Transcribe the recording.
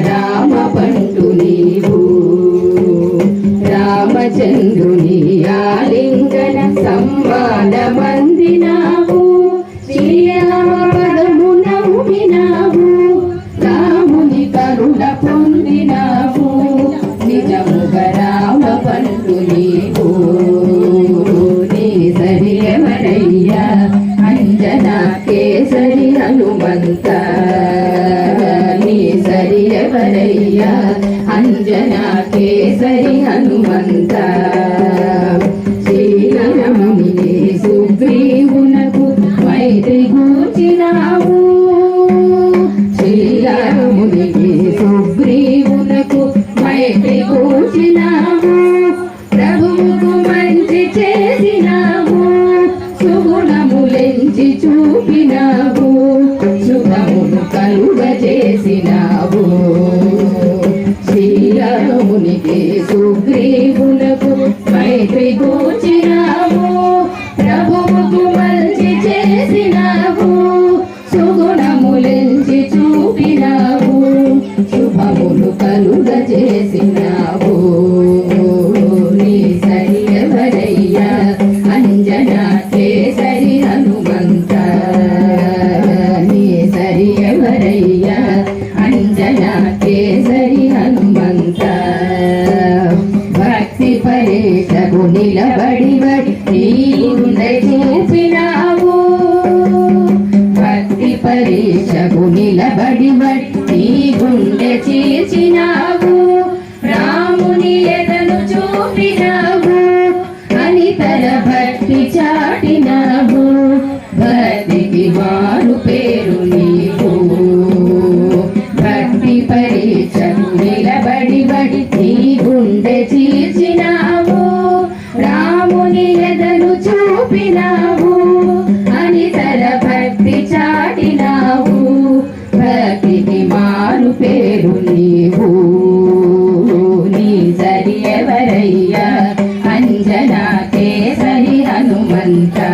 రామ పంటు నీవు రామచంద్రుని ఆలింగన సంవాదమందినావు శ్రీరామ పదము నమ్మినావు రాముని కరుణ పొందినావు నిజముగ రామ పంటు ఎవరయ్యా అంజనా కేసరి హనుమంత. నీ సరి ఎవరయ్యా అంజనా కేసరి హనుమంత. శ్రీరాముని సుగ్రీవునకు మైత్రి శుభమును కలుగ చేసినావు శ్రీరామునికి సుగ్రీవులకు మైత్రి కూర్చినావు చూపినావు. భక్తి పరీక్షకు నిలబడి బట్టి గుండె చీల్చినావు. రాముని ఎదను చూపినావు. అనితర భక్తి చాటినావు. భక్తికి మా భక్తి చాటినావు భక్తికి మారు పేరు నీవు. నీ సరి ఎవరయ్యా? అంజనా కేసరి హనుమంతా.